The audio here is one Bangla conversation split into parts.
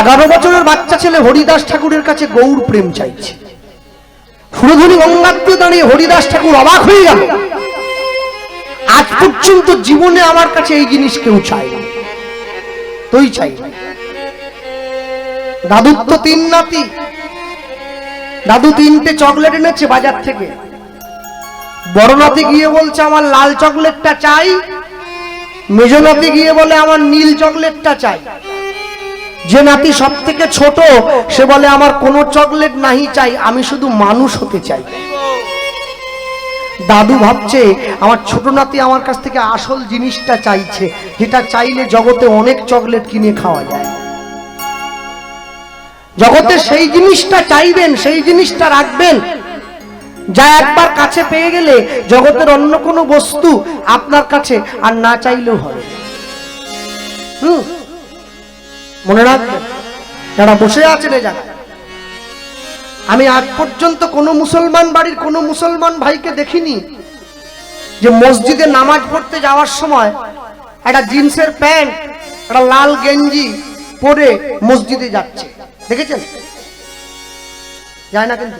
এগারো বছরের বাচ্চা ছেলে হরিদাস ঠাকুরের কাছে গৌর প্রেম চাইছে। সুরধনী গঙ্গাত্মে দাঁড়িয়ে হরিদাস ঠাকুর অবাক হয়ে গেল। আজ পর্যন্ত জীবনে আমার কাছে এই জিনিস কেউ চায় না। তুই চাই দাদুর তো তিন নাতি। দাদু তিনটে চকলেট এনেছে বাজার থেকে। বড় নাতি গিয়ে বলছে, আমার লাল চকলেটটা চাই। মেজ নাতি গিয়ে বলে, আমার নীল চকলেটটা চাই। যে নাতি সব থেকে ছোট, সে বলে, আমার কোনো চকলেট নাহি চাই, আমি শুধু মানুষ হতে চাই। দাদু ভাবছে, আমার ছোট নাতি আমার কাছ থেকে আসল জিনিসটা চাইছে যেটা চাইলে জগতে অনেক চকলেট কিনে খাওয়া যায়। জগতে সেই জিনিসটা চাইবেন, সেই জিনিসটা রাখবেন। যা একবার কাছে পেয়ে গেলে জগতের অন্য কোনো বস্তু আপনার কাছে আর না চাইলেও হবে। হুম? মনে রাখবেন যারা বসে আছেন এ জায়গায়। আমি আজ পর্যন্ত কোনো মুসলমান বাড়ির কোনো মুসলমান ভাইকে দেখিনি যে মসজিদে নামাজ পড়তে যাওয়ার সময় একটা জিন্সের প্যান্ট, একটা লাল গেঞ্জি পরে মসজিদে যাচ্ছে। দেখেছেন? যায় না কিন্তু?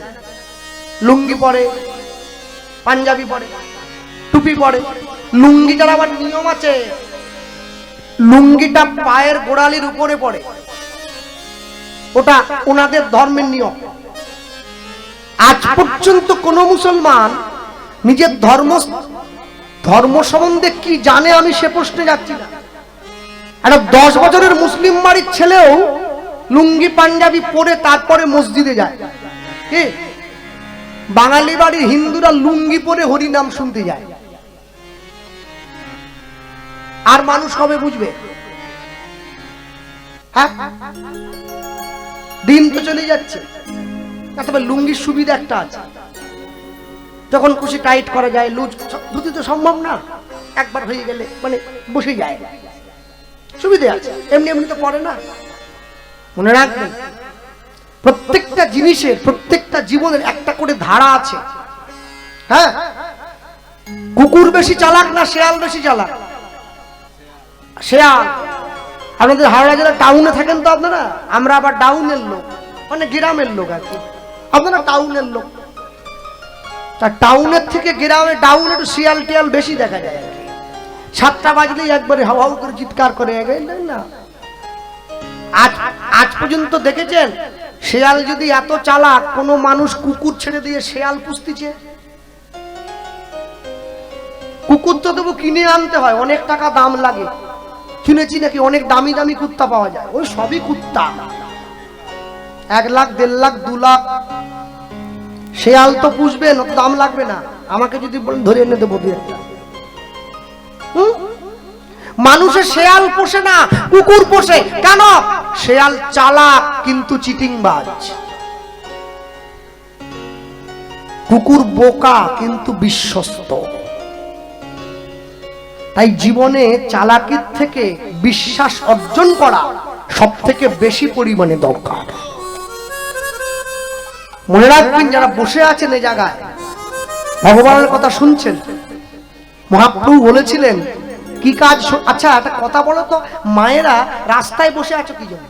লুঙ্গি পরে, পাঞ্জাবি পরে, টুপি পরে লুঙ্গি লুঙ্গিটার আবার নিয়ম আছে। লুঙ্গিটা পায়ের গোড়ালির উপরে পড়ে। ওটা ওনাদের ধর্মের নিয়ম। আজ পর্যন্ত কোন মুসলমান নিজের ধর্ম ধর্ম সম্বন্ধে কি জানে আমি সে প্রশ্নে যাচ্ছি না। একটা দশ বছরের মুসলিম বাড়ির ছেলেও লুঙ্গি পাঞ্জাবি পরে তারপরে মসজিদে যায়। কি? বাঙালি বাড়ির হিন্দুরা লুঙ্গি পরে হরিনাম শুনতে যায়। আর মানুষ কবে বুঝবে? হ্যাঁ? দিন তো চলে যাচ্ছে। লুঙ্গির সুবিধা একটা আছে। যখন খুশি টাইট করা যায়, লুজ, ধুতি তো সম্ভব না। একবার হয়ে গেলে মানে বসে যায়। সুবিধে আছে। এমনি এমনি তো পড়ে না। মনে রাখবেন, প্রত্যেকটা জিনিসের, প্রত্যেকটা জীবনের একটা করে ধারা আছে। হ্যাঁ? কুকুর বেশি চালাক না, শেয়াল বেশি চালাক? শেয়াল। আপনাদের হাওড়া জেলা টাউনে থাকেন তো আপনারা? আমরা আবার ডাউনের লোক। মানে গ্রামের লোক আর কি। আপনারা টাউনের লোক। তা টাউনের থেকে গ্রামে ডাউন একটু শিয়াল টিয়াল বেশি দেখা যায় আর কি। সাতটা বাজলেই একবারে হাওয়া করে চিৎকার করে না? আজ আজ পর্যন্ত দেখেছেন? শেয়াল যদি এত চালাক, কোনো মানুষ কুকুর ছেড়ে দিয়ে শেয়াল পুষতিছে? কুকুর তো দেবো কিনে আনতে হয়, অনেক টাকা দাম লাগে। শুনেছি নাকি অনেক দামি দামি কুত্তা পাওয়া যায়। ওই সবই কুত্তা এক লাখ, দেড় লাখ, দু লাখ। শেয়াল তো পুষবেন অত দাম লাগবে না। আমাকে যদি ধরে এনে দেবো? মানুষের শেয়াল পোষে না, কুকুর পোষে। কেন? শেয়াল চালাক, কিন্তু চিটিংবাজ। কুকুর বোকা, কিন্তু বিশ্বস্ত। তাই জীবনে চালাকির থেকে বিশ্বাস অর্জন করা সব থেকে বেশি পরিমাণে দরকার। মনে রাখবেন, যারা বসে আছেন এই জায়গায়, ভগবানের কথা শুনছেন, মহাপ্রভু বলেছিলেন, কি কাজ আচ্ছা একটা কথা বলো তো, মায়েরা রাস্তায় বসে আছো কি জন্য?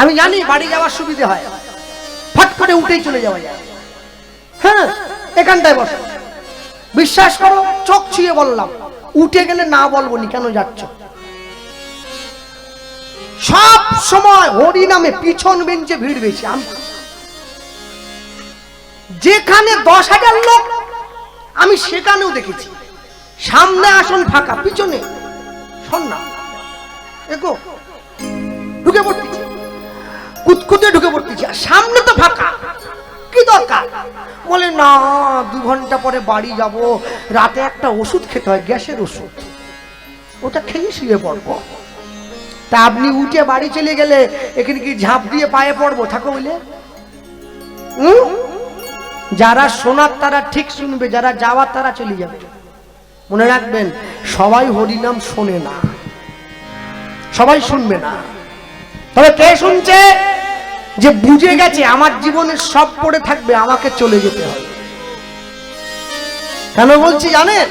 আমি জানি বাড়ি যাওয়ার সুবিধে হয়, ফট করে উঠেই চলে যাওয়া যায়। হ্যাঁ এখানটায় বসো। বিশ্বাস করো, চোখ ছুঁয়ে বললাম, উঠে গেলে না বলব নি কেন যাচ্ছ? সব সময় হরি নামে পিছন বেঞ্চে ভিড় বেশি, আমি যেখানে দশ হাজার লোক, আমি সেখানেও দেখেছি। সামনে আসন ফাঁকা, পিছনে শোন না এগো, ঢুকে পড়তেছি। কুতকুতে ঢুকে পড়তেছি, আর সামনে তো ফাঁকা। দরকার। বলে, না, দু ঘণ্টা পরে বাড়ি যাব। রাতে একটা ওষুধ খেতে হয়, গ্যাসের ওষুধ। ওটা খেয়ে শুয়ে পড়ব। তা আপনি উঠে বাড়ি চলে গেলে এখানে কি ঝাঁপ দিয়ে পায়ে পড়ব? থাকো বলে যারা শোনার তারা ঠিক শুনবে, যারা যাওয়ার তারা চলে যাবে। মনে রাখবেন, সবাই হরিনাম শোনে না। সবাই শুনবে না। তবে কে শুনছে? যে বুঝে গেছে আমার জীবনে সব পড়ে থাকবে, আমাকে চলে যেতে হবে। কেন বলছি জানেন?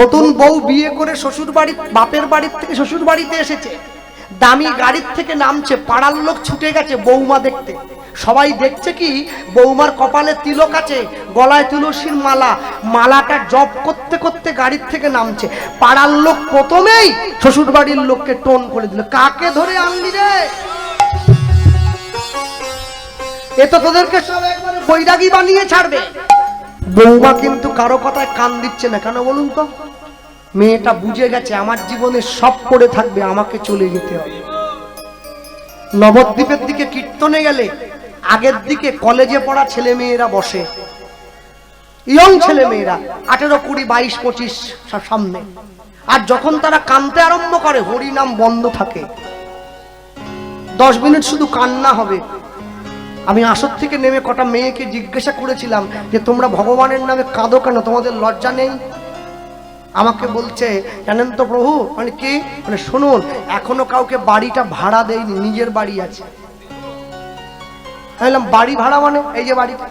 নতুন বউ বিয়ে করে শ্বশুর বাড়ি বাপের বাড়ির থেকে শ্বশুর বাড়িতে এসেছে। দামি গাড়ির থেকে নামছে, পাড়ার লোক ছুটে গেছে বৌমা দেখতে। সবাই দেখছে কি, বৌমার কপালে তিলক আছে, গলায় তুলসীর মালা। মালাটা জপ করতে করতে গাড়ির থেকে নামছে। পাড়ার লোক প্রথমেই শ্বশুর বাড়ির লোককে টোন করে দিল, কাকে ধরে আনলি রে? এ তোদেরকে সব একবারে বৈরাগী বানিয়ে ছাড়বে। বৌমা কিন্তু কারও কথায় কান দিচ্ছে না। কেন বলুন তো? মেয়েটা বুঝে গেছে, আমার জীবনে সব পড়ে থাকবে, আমাকে চলে যেতে হবে। নবদ্বীপের দিকে কীর্তনে গেলে, আগের দিকে কলেজে পড়া ছেলে মেয়েরা বসে। ইয়ং ছেলে মেয়েরা আঠেরো কুড়ি, বাইশ, পঁচিশ সামনে। আর যখন তারা কানতে আরম্ভ করে, হরিনাম বন্ধ থাকে। দশ মিনিট শুধু কান্না হবে। আমি আসর থেকে নেমে কটা মেয়েকে জিজ্ঞাসা করেছিলাম যে, তোমরা ভগবানের নামে কাঁদো কেন? তোমাদের লজ্জা নেই? আমাকে বলছে, জানেন তো প্রভু মানে কি? মানে শুনুন, এখনও কাউকে বাড়িটা ভাড়া দেয়নি, নিজের বাড়ি আছে। বাড়ি ভাড়া মানে? এই যে বাড়িটা।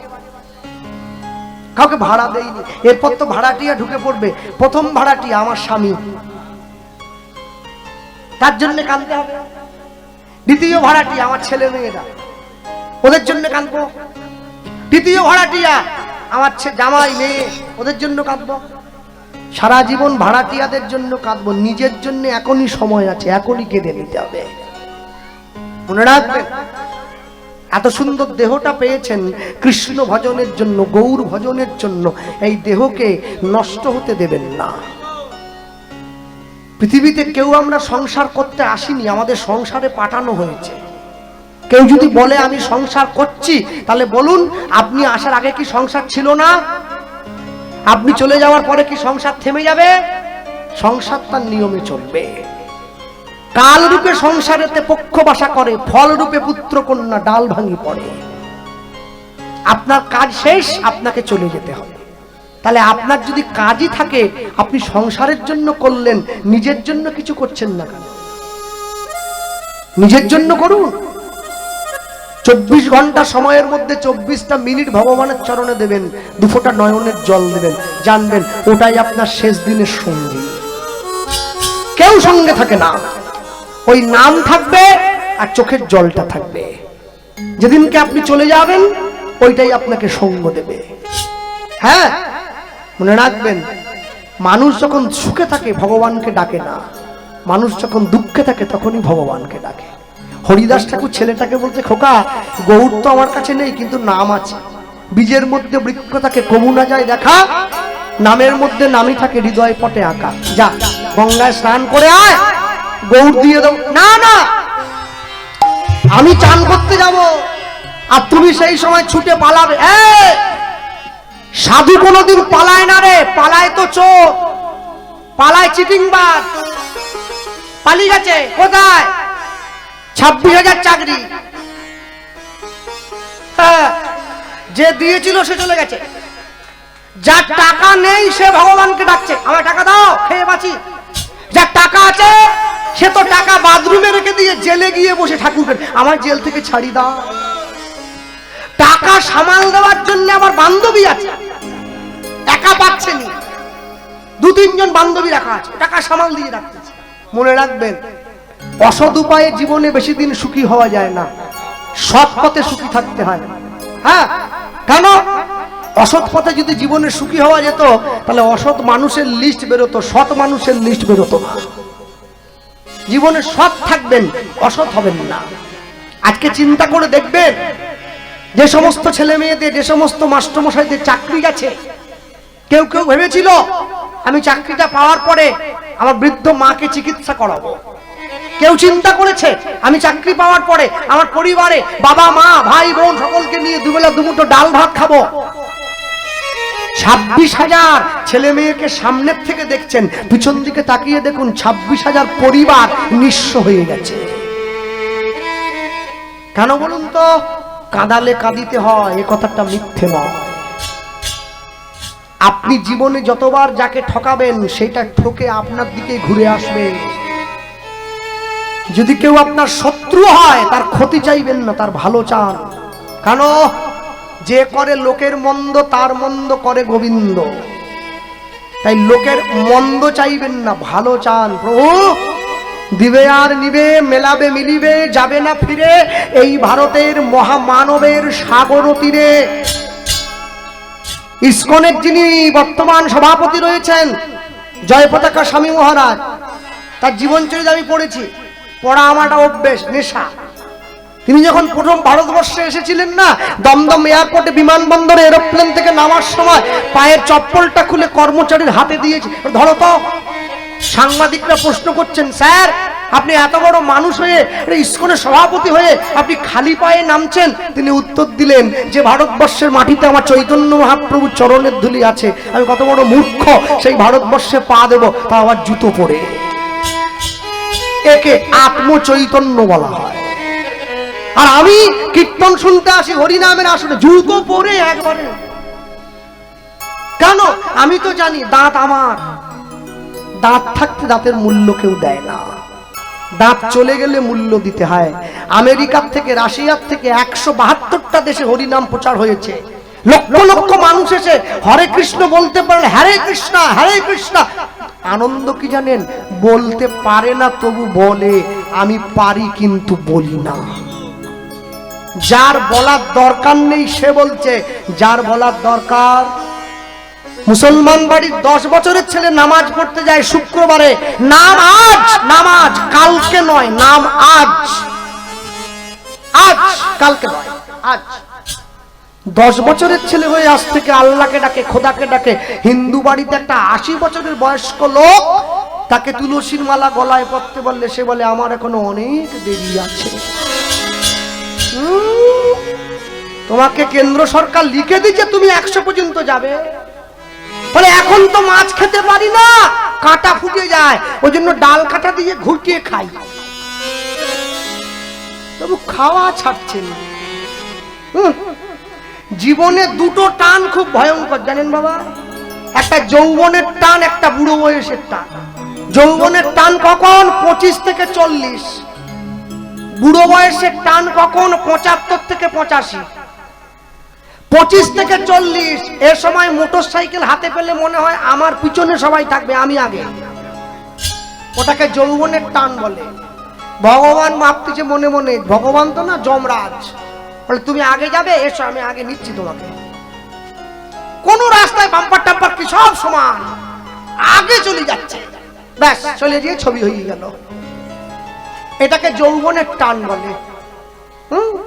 কাউকে ভাড়া দেয়নি। এরপর তো ভাড়াটিয়া ঢুকে পড়বে। প্রথম ভাড়াটিয়া আমার স্বামী। তার জন্য কানতে হবে। দ্বিতীয় ভাড়াটি আমার ছেলে মেয়েরা। ওদের জন্য কাঁদবো। তৃতীয় ভাড়াটিয়া, আমার জামাই মেয়ে, ওদের জন্য কাঁদবো। সারা জীবন ভাড়াটিয়াদের জন্য কাঁদবো, নিজের জন্য এখনই সময় আছে, এখনই কেঁদে নিতে হবে। মনে রাখবেন, এত সুন্দর দেহটা পেয়েছেন কৃষ্ণ ভজনের জন্য, গৌর ভজনের জন্য, এই দেহকে নষ্ট হতে দেবেন না। পৃথিবীতে কেউ আমরা সংসার করতে আসিনি, আমাদের সংসারে পাঠানো হয়েছে। কেউ যদি বলে আমি সংসার করছি, তাহলে বলুন, আপনি আসার আগে কি সংসার ছিল না? আপনি চলে যাওয়ার পরে কি সংসার থেমে যাবে? সংসার তার নিয়মে চলবে। কাল রূপে সংসারেতে পক্ষ বাসা করে ফল রূপে পুত্র কন্যা ডাল ভাঙি পড়ে। আপনার কাজ শেষ, আপনাকে চলে যেতে হবে। তাহলে আপনার যদি কাজই থাকে, আপনি সংসারের জন্য করলেন, নিজের জন্য কিছু করছেন না কেন? নিজের জন্য করুন। চব্বিশ ঘণ্টা সময়ের মধ্যে চব্বিশটা মিনিট ভগবানের চরণে দেবেন, দুফোটা নয়নের জল দেবেন, জানবেন ওটাই আপনার শেষ দিনের সঙ্গী। কেউ সঙ্গে থাকে না। ওই নাম থাকবে আর চোখের জলটা থাকবে। যেদিনকে আপনি চলে যাবেন, ওইটাই আপনাকে সঙ্গ দেবে। হ্যাঁ মনে রাখবেন, মানুষ যখন সুখে থাকে, ভগবানকে ডাকে না। মানুষ যখন দুঃখে থাকে, তখনই ভগবানকে ডাকে। হরিদাস ঠাকুর ছেলেটাকে বলতে খোকা, গৌর তো আমার কাছে নেই, কিন্তু নাম আছে। বীজের মধ্যে বৃক্ষ থাকে কমুনা যায় দেখা। নামের মধ্যে নামই থাকে, হৃদয় পটে আঁকা। যা, গঙ্গায় স্নান করে আয়, গৌর দিয়ে দাও না না, আমি চান করতে যাব, আর তুমি সেই সময় ছুটে পালাবে! সাধু কোনোদিন পালায় না রে, পালায় তো চোর। পালায় চিটিং বাদ পালিয়ে গেছে, কোথায়? ছাব্বিশ হাজার চাকরি। হ্যাঁ, যে দিয়েছিল সে চলে গেছে। যার টাকা নেই সে ভগবানকে ডাকছে। আমার টাকা দাও খেয়ে বাঁচি। যার টাকা আছে সে তো টাকা বাথরুমে রেখে দিয়ে জেলে গিয়ে বসে ঠাকুরকে আমার জেল থেকে ছাড়ি দাও। টাকা সামাল দেওয়ার জন্য আমার বান্ধবী আছে। একা পাচ্ছে নি। দু তিনজন বান্ধবী রাখা আছে। টাকা সামাল দিয়ে রাখতেছে। মনে রাখবেন অসৎ উপায়ে জীবনে বেশি দিন সুখী হওয়া যায় না। সৎ পথে সুখী থাকতে হয়। হ্যাঁ? কেন? অসৎ পথে যদি জীবনে সুখী হওয়া যেত, তাহলে অসৎ মানুষের লিস্ট বেরোতো, সৎ মানুষের লিস্ট বেরোতো। না জীবনে সৎ থাকবেন, অসৎ হবেন না। আজকে চিন্তা করে দেখবেন, যে সমস্ত ছেলে মেয়েদের, যে সমস্ত মাস্টারমশাইদের চাকরি গেছে, কেউ কেউ ভেবেছিল, আমি চাকরিটা পাওয়ার পরে আমার বৃদ্ধ মাকে চিকিৎসা করাবো। কেউ চিন্তা করেছে? আমি চাকরি পাওয়ার পরে আমার পরিবারে বাবা, মা, ভাই, বোন সকলকে নিয়ে দুবেলা দুমুটো ডাল ভাত খাব। ছাব্বিশ হাজার ছেলে মেয়েকে সামনের থেকে দেখছেন। পিছন দিকে তাকিয়ে দেখুন ছাব্বিশ হাজার পরিবার নিঃস্ব হয়ে গেছে। কেন বলুন তো? কাঁদালে কাঁদিতে হয়, এ কথাটা মিথ্যে নয়। আপনি জীবনে যতবার যাকে ঠকাবেন, সেটা ঠকে আপনার দিকে ঘুরে আসবে। যদি কেউ আপনার শত্রু হয়, তার ক্ষতি চাইবেন না, তার ভালো চান। কেন? যে করে লোকের মন্দ, তার মন্দ করে গোবিন্দ। তাই লোকের মন্দ চাইবেন না, ভালো চান। প্রভু, দিবে আর নিবে, মেলাবে, মিলিবে, যাবে না ফিরে, এই ভারতের মহামানবের সাগর তীরে। ইসকনের যিনি বর্তমান সভাপতি রয়েছেন, জয় পতাকা স্বামী মহারাজ, তার জীবনচরিত আমি পড়েছি। পড়া আমারটা অভ্যেস, নেশা। তিনি যখন প্রথম ভারতবর্ষে এসেছিলেন না, দমদম এয়ারপোর্টে বিমানবন্দরে এরোপ্লেন থেকে নামার সময় পায়ের চপ্পলটা খুলে কর্মচারীর হাতে দিয়েছে। ধরো তো, সাংবাদিকরা প্রশ্ন করছেন, স্যার, আপনি এত বড় মানুষ হয়ে ইস্কনের সভাপতি হয়ে আপনি খালি পায়ে নামছেন? তিনি উত্তর দিলেন, যে ভারতবর্ষের মাটিতে আমার চৈতন্য মহাপ্রভু চরণের ধুলি আছে, আমি কত বড় মূর্খ, সেই ভারতবর্ষে পা দেব তা আবার জুতো পরে। একে আত্মচৈতন্য বলা হয়। আর আমি কীর্তন শুনতে আসি হরিনামের আসলে জুতো পরে একবারে। কেন? আমি তো জানি দাঁত আমার। দাঁত থাকতে দাঁতের মূল্য কেউ দেয় না। দাঁত চলে গেলে মূল্য দিতে হয়। আমেরিকার থেকে, রাশিয়ার থেকে একশো বাহাত্তরটা দেশে হরিনাম প্রচার হয়েছে। লক্ষ লক্ষ মানুষ এসে হরে কৃষ্ণ বলতে পারেন হরে কৃষ্ণা, হরে কৃষ্ণ। আনন্দ কি জানেন? বলতে পারে না তবু বলে, আমি পারি কিন্তু বলি না। যার বলার দরকার নেই, সে বলছে, যার বলার দরকার। মুসলমান বাড়ির দশ বছরের ছেলে নামাজ পড়তে যায় শুক্রবারে। নাম আজ নামাজ কালকে নয়, নাম আজ। আজ, কালকে নয়, আজ। দশ বছরের ছেলে হয়ে আজ থেকে আল্লাহকে ডাকে, খোদাকে ডাকে। হিন্দু বাড়িতে একটা আশি বছরের বয়স্ক লোক, তাকে তুলসীর মালা গলায় পড়তে বললে, সে বলে, আমার এখনও অনেক দেরি আছে। তোমাকে কেন্দ্র সরকার লিখে দিচ্ছে তুমি একশো পর্যন্ত যাবে। বলে, এখন তো মাছ খেতে পারি না, কাঁটা ফুটে যায় ওই জন্য ডাল কাটা দিয়ে ঘুটিয়ে খাই। তবু খাওয়া ছাড়ছে না। হুম। জীবনে দুটো টান খুব ভয়ঙ্কর, জানেন বাবা? একটা যৌবনের টান, একটা বুড়ো বয়সের টান। যৌবনের টান কখন? পঁচিশ থেকে চল্লিশ। বুড়ো বয়সের টান কখন? পঁচাত্তর থেকে পঁচাশি। পঁচিশ থেকে চল্লিশ, এ সময় মোটর সাইকেল হাতে পেলে মনে হয় আমার পিছনে সবাই থাকবে, আমি আগে। ওটাকে যৌবনের টান বলে। ভগবান মাপতেছে মনে মনে, ভগবান তো না যমরাজ। বলে, তুমি আগে যাবে, এসো, আমি আগে নিচ্ছি তোমাকে। কোন রাস্তায় বাম্পার টাম্পার কি সব সমান? আগে চলে যাচ্ছে। ব্যাস, চলে গিয়ে ছবি হয়ে গেল। এটাকে যৌবনের টান বলে। হুম?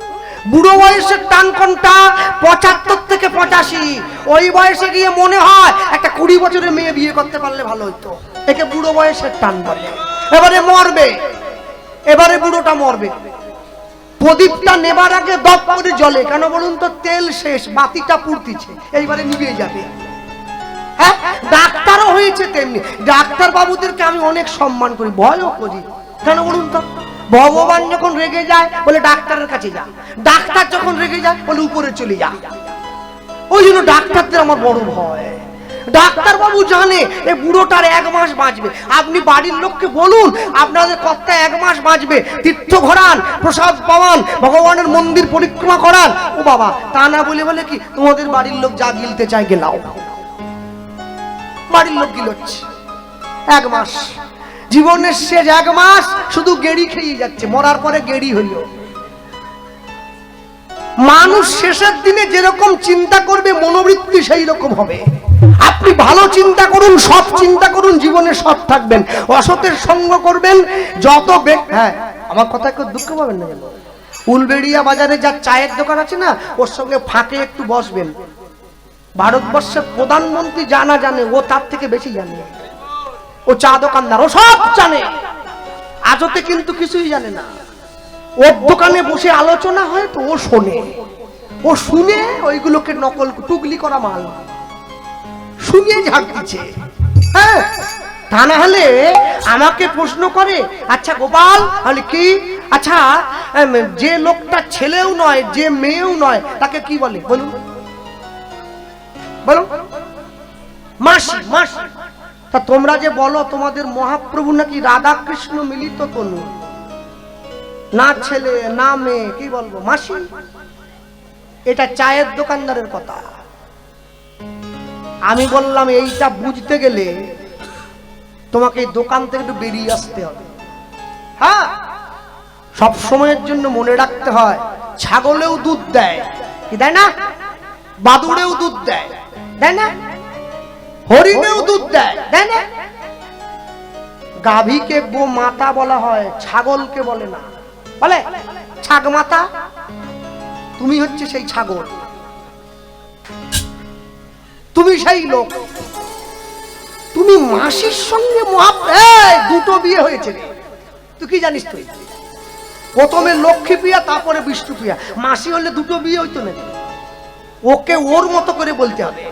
বুড়ো বয়সের টান কোনটা? পঁচাত্তর থেকে পঁচাশি। ওই বয়সে গিয়ে মনে হয় একটা কুড়ি বছরের মেয়ে বিয়ে করতে পারলে ভালো হতো একে বুড়ো বয়সের টান বলে। এবারে মরবে। এবারে বুড়োটা মরবে। প্রদীপটা নেবার আগে দপ করে জলে। কেন বলুন তো, তেল শেষ, বাতিটা পুড়তিছে। এইবারে নিভে যাবে। হ্যাঁ? ডাক্তারও হয়েছে তেমনি। ডাক্তার বাবুদেরকে আমি অনেক সম্মান করি। ভয়ও করি। কেন বলুন তো? ভগবান যখন রেগে যায়, বলে ডাক্তারের কাছে যা। ডাক্তার যখন রেগে যায়, বলে উপরে চলে যা। ওই জন্য ডাক্তারদের আমার বড় ভয়। ডাক্তার বাবু জানে এই বুড়োটার এক মাস বাঁচবে। আপনি বাড়ির লোককে বলুন, আপনাদের কর্তা এক মাস বাঁচবে। তীর্থ ঘোরান, প্রসাদ পাওয়ান, ভগবানের মন্দির পরিক্রমা করান। ও বাবা, তা না বলে বলে কি তোমাদের বাড়ির লোক যা গিলতে চায় গেলাও। বাড়ির লোক গিলোচ্ছে। এক মাস। জীবনের শেষ এক মাস শুধু গেড়ি খেয়ে যাচ্ছে, মরার পরে গেড়ি হইল। মানুষ শেষের দিনে যেরকম চিন্তা করবে, মনোবৃত্তি সেই রকম হবে। আপনি ভালো চিন্তা করুন, সৎ চিন্তা করুন, জীবনে সৎ থাকবেন, অসতের সঙ্গ করবেন, যত হ্যাঁ আমার কথা কেউ দুঃখ পাবেন না উলবেড়িয়া বাজারে যার চায়ের দোকান আছে না, ওর সঙ্গে ফাঁকে একটু বসবেন। ভারতবর্ষের প্রধানমন্ত্রী জানা জানে, ও তার থেকে বেশি জানে। ও চা দোকানদার, ও সব জানে। আজতে কিন্তু কিছুই জানে না। ওর দোকানে বসে আলোচনা হয় তো ও শোনে। ও শুনে ওইগুলোকে নকল, টুকলি করা মাল। শুনিয়ে ঝাড় দিচ্ছে। হ্যাঁ তা না হলে আমাকে প্রশ্ন করে আচ্ছা গোপাল হলে কি? আচ্ছা যে লোকটা ছেলেও নয়, যে মেয়েও নয়, তাকে কি বলে? বলুন। বলো মাসি মাসি। তা তোমরা যে বলো, তোমাদের মহাপ্রভু নাকি রাধা কৃষ্ণ মিলিত তনু? না ছেলে, না মেয়ে, কি বলব? মাসি, এটা চায়ের দোকানদারের কথা। আমি বললাম, এইটা বুঝতে গেলে তোমাকে দোকান থেকে একটু বেরিয়ে আসতে হবে। হ্যাঁ সব সময়ের জন্য মনে রাখতে হয়, ছাগলেও দুধ দেয়, কি দেয় না? বাদুড়েও দুধ দেয় দেয় না? হরিণেও দুধ দেয় দেয় না? গাভীকে গো মাতা বলা হয়, ছাগলকে বলে না। বলে ছাগ মাতা তুমি হচ্ছে সেই ছাগল। তুমি সেই লোক। তুমি মাসির সঙ্গে দুটো বিয়ে হয়েছে। তুই কি জানিস তুই? প্রথমে লক্ষ্মী প্রিয়া, তারপরে বিষ্ণু প্রিয়া। মাসি হলে দুটো বিয়ে হইতো না। ওকে ওর মতো করে বলতে হবে।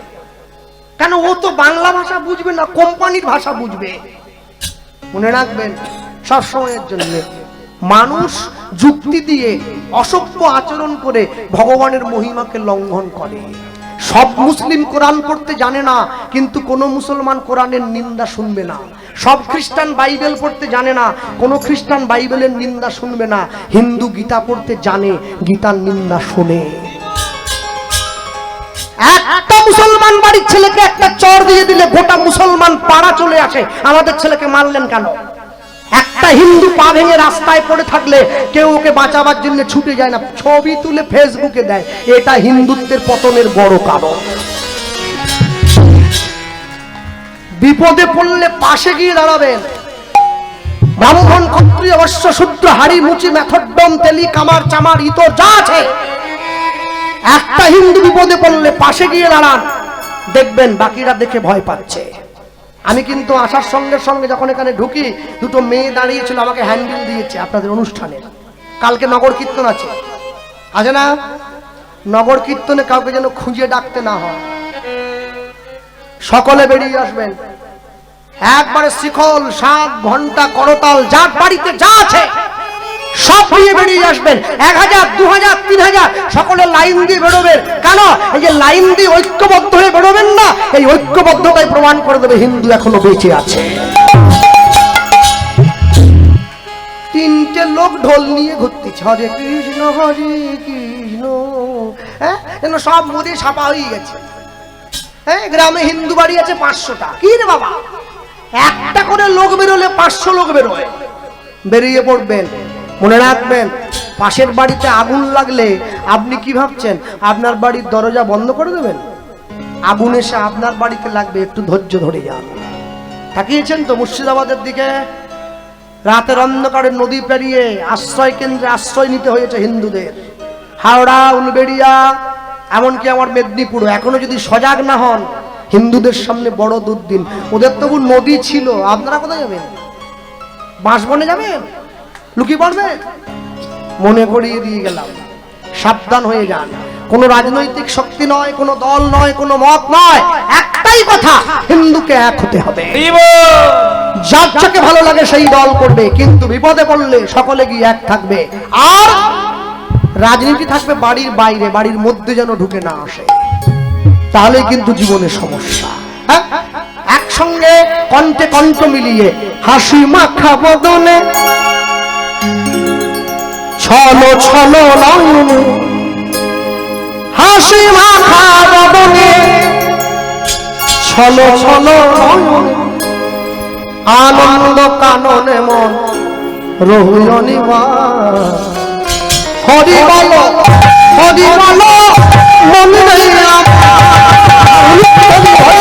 কেন, ও তো বাংলা ভাষা বুঝবে না, কোম্পানির ভাষা বুঝবে। মনে রাখবেন সব সময়ের জন্য মানুষ যুক্তি দিয়ে অসভ্য আচরণ করে ভগবানের মহিমাকে লঙ্ঘন করে। সব মুসলিম কোরআন পড়তে জানে না, কিন্তু কোনো মুসলমান কোরআনের নিন্দা শুনবে না। সব খ্রিস্টান বাইবেল পড়তে জানে না, কোনো খ্রিস্টান বাইবেলের নিন্দা শুনবে না। হিন্দু গীতা পড়তে জানে, গীতার নিন্দা শোনে। একটা মুসলমান বাড়ির ছেলেকে একটা চর দিয়ে দিলে গোটা মুসলমান পাড়া চলে আসে। আমাদের ছেলেকে মারলেন কেন? একটা হিন্দু পা ভেঙে রাস্তায় পড়ে থাকলে কেউ ওকে বাঁচাবার জন্য ছুটে যায় না। ছবি তুলে ফেসবুকে দেয়। এটা হিন্দুত্বের পতনের বড় কারণ। বিপদে পড়লে পাশে গিয়ে দাঁড়াবেন। ব্রাহ্মণ, ক্ষত্রিয় অশ্ব শূদ্র, হাড়ি, মুচি মেথডম তেলি, কামার, চামার, ইতর, যা আছে। একটা হিন্দু বিপদে পড়লে পাশে গিয়ে দাঁড়ান। দেখবেন বাকিরা দেখে ভয় পাচ্ছে। আমি কিন্তু আসার সঙ্গে সঙ্গে যখন এখানে ঢুকি, দুটো মেয়ে দাঁড়িয়েছিল আমাকে হ্যান্ডেল দিয়েছে আপনাদের অনুষ্ঠানে। কালকে নগর কীর্তন আছে। আছে না? নগর কীর্তনে কাউকে যেন খুঁজে ডাকতে না হয়। সকলে বেরিয়ে আসবেন। একবারে শিখল, সাত ঘণ্টা করতাল, যার বাড়িতে যা আছে। সব নিয়ে বেরিয়ে আসবেন। এক হাজার, দু হাজার, তিন হাজার, সকলে লাইন দিয়ে বেরোবেন। কেন? এই যে লাইন দিয়ে ঐক্যবদ্ধ হয়ে বেরোবেন না, এই ঐক্যবদ্ধতাই প্রমাণ করে দেবে হিন্দু এখনও বেঁচে আছে। তিনটে লোক ঢোল নিয়ে ঘুরতেছে, হরে কৃষ্ণ হরে কৃষ্ণ। হ্যাঁ? সব মুদে ছাপা হয়ে গেছে। হ্যাঁ? গ্রামে হিন্দু বাড়ি আছে পাঁচশোটা। কি রে বাবা? একটা করে লোক বেরোলে পাঁচশো লোক বেরোয়। বেরিয়ে পড়বেন। মনে রাখবেন, পাশের বাড়িতে আগুন লাগলে আপনি কি ভাবছেন? আপনার বাড়ির দরজা বন্ধ করে দেবেন? আগুন এসে আপনার বাড়িতে লাগবে, একটু ধৈর্য ধরে যান। তাকিয়েছেন তো মুর্শিদাবাদের দিকে? রাতের অন্ধকারে নদী পেরিয়ে আশ্রয় কেন্দ্রে আশ্রয় নিতে হয়েছে হিন্দুদের। হাওড়া, উলবেড়িয়া, এমনকি আমার মেদিনীপুর এখনও যদি সজাগ না হন, হিন্দুদের সামনে বড় দুর্দিন। ওদের তবু নদী ছিল। আপনারা কোথায় যাবেন? বাঁশবনে যাবেন? লুকিয়ে পড়বেন মনে করিয়ে দিয়ে গেলাম। সাবধান হয়ে যান। কোনো রাজনৈতিক শক্তি নয় কোনো দল নয় কোনো মত নয়। একটাই কথা হিন্দুকে এক হতে হবে। যার যাকে ভালো লাগে সেই দল করবে কিন্তু বিপদে পড়লে সকলে গিয়ে এক থাকবে। আর রাজনীতি থাকবে বাড়ির বাইরে বাড়ির মধ্যে যেন ঢুকে না আসে। তাহলে কিন্তু জীবনের সমস্যা। হ্যাঁ? একসঙ্গে কণ্ঠে কণ্ঠ মিলিয়ে হাসি মাখা বদনে ছলো ছলো নয়নে হাসি মাখা বদনে। ছলো ছলো নয়নে আনন্দ কাননে মন রহুলনি হরি বল হরি বল, মন। হরি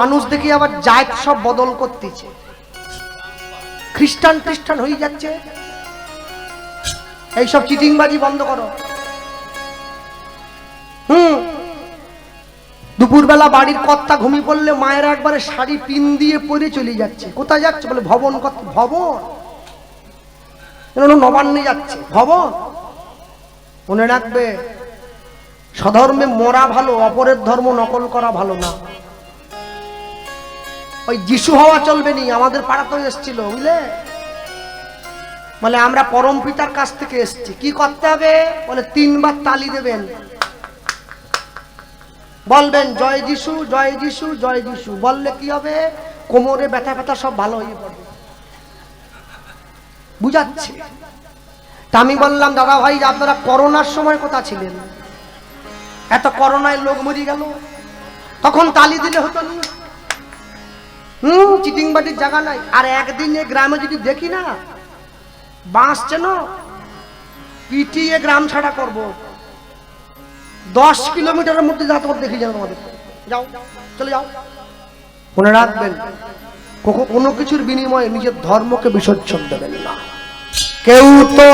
মানুষ দেখে আবার জাত সব বদল করতেছে। খ্রিস্টান খ্রিস্টান হয়ে যাচ্ছে। এইসব চিটিংবাজি বন্ধ করো। হুম। দুপুরবেলা বাড়ির কর্তা ঘুমিয়ে পড়লে মায়ের একবারে শাড়ি পিন দিয়ে পরে চলে যাচ্ছে। কোথায় যাচ্ছে বলে ভবন ভবন? নবান্নে যাচ্ছে। ভবন? মনে রাখবে, স্বধর্মে মরা ভালো, অপরের ধর্ম নকল করা ভালো না। ওই যিশু হওয়া চলবে নি, আমাদের পাড়াতেও এসছিল, বুঝলে? বলে, আমরা পরম পিতার কাছ থেকে এসছি। কি করতে হবে? বলে, তিনবার তালি দেবেন। বলবেন, জয় যিশু জয় যিশু জয় যিশু। বললে কি হবে? কোমরে ব্যথা ব্যথা সব ভালো হয়ে পড়বে বুঝাচ্ছে? তা আমি বললাম, দাদা ভাই, আপনারা করোনার সময় কোথা ছিলেন? এত করোনায় লোক মরি গেল। তখন তালি দিলে হতো না? চিটিং বাটির জায়গা নাই। আর গ্রামে যদি দেখি না, বাঁশ চেন পিটিয়ে গ্রাম ছাড়া করব। দশ কিলোমিটারের মধ্যে যাতে করে দেখি যাও যাও, চলে যাও। মনে রাখবেন কোনো কিছুর বিনিময়ে নিজের ধর্মকে বিসর্জন দেবেন না। কেউ তো